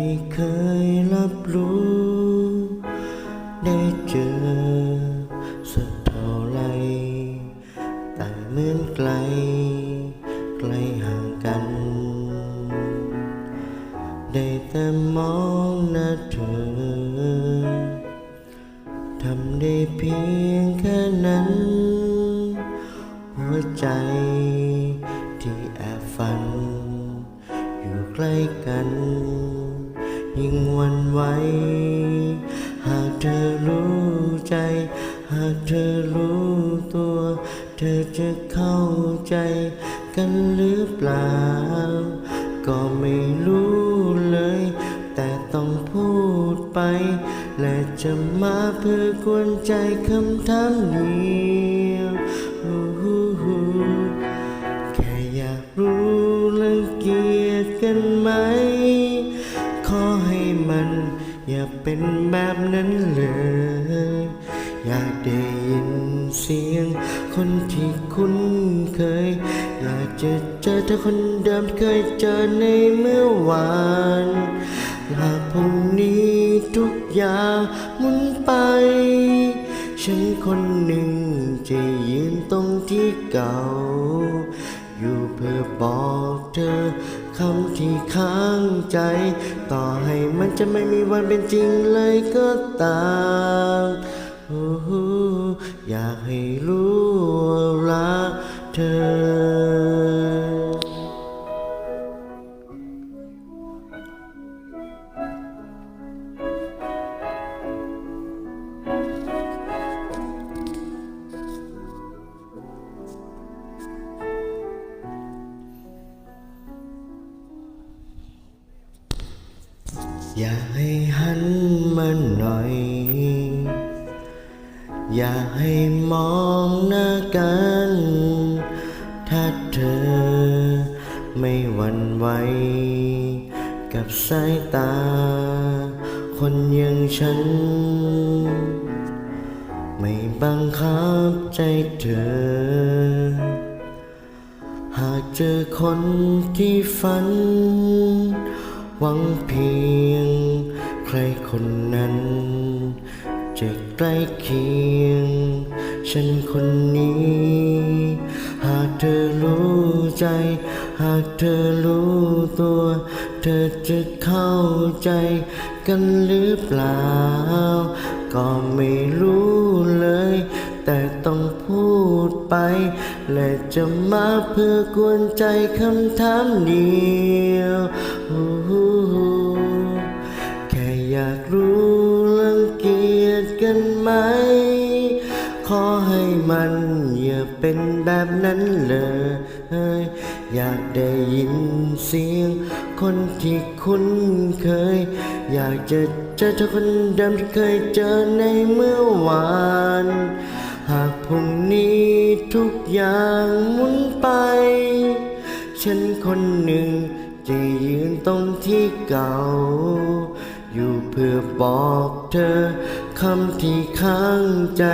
ไม่เคยรับรู้ ได้เจอสักเท่าไรแต่เหมือนไกล ไกลห่างกัน ได้แต่มองหน้าเธอ ทำได้เพียงแค่นั้น หัวใจที่แอบฝันอยู่ใกล้กัน ยิ่งวันไหวหากเธอรู้ใจ หากเธอรู้ตัว เธอจะเข้าใจกันหรือเปล่า ก็ไม่รู้เลย แต่ต้องพูดไป และจะมาเพื่อกวนใจคำถามเดียว เป็นแบบนั้นเลย อยากได้ยินเสียง คนที่คุ้นเคย อยากจะเจอเธอคนเดิมที่เคยเจอในเมื่อวานหากพรุ่งนี้ทุกอย่างหมุนไป ฉันคนหนึ่งจะยืนตรงที่เก่า อยู่เพื่อบอกเธอ คำที่ค้างใจ ต่อให้มันจะไม่มีวันเป็นจริงเลยก็ตามออยากให้รู้ว่ารักเธอ อยากให้หันมาหน่อย อยากให้มองหน้ากัน ถ้าเธอไม่หวั่นไหวกับสายตา คนอย่างฉัน ไม่บังคับใจเธอ หากเจอคนที่ฝัน หวังเพียง ใครคนนั้น จะใกล้เคียง ฉันคนนี้ หากเธอรู้ใจ หากเธอรู้ตัว เธอจะเข้าใจกันหรือเปล่า ก็ไม่รู้เลย แต่ต้องพูดไป และจะมาเพื่อกวนใจคำถามเดียวอู้หูแค่อยากรู้รังเกียจกันไหม ขอให้มันอย่าเป็นแบบนั้นเลยอยากได้ยินเสียง คนที่คุ้นเคย อยากจะเจอเธอคนเดิมที่เคยเจอในเมื่อวาน พรุ่งนี้ทุกอย่างหมุนไป ฉันคนหนึ่งจะยืนตรงที่เก่า อยู่เพื่อบอกเธอคำที่ค้างใจ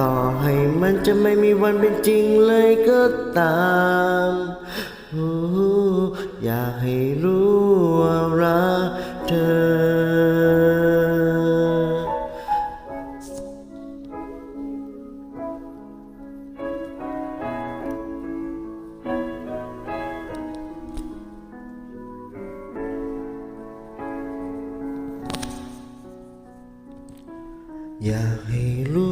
ต่อให้มันจะไม่มีวันเป็นจริงเลยก็ตามโอ้อยากให้รู้ว่ารักเธอ อยากให้รู้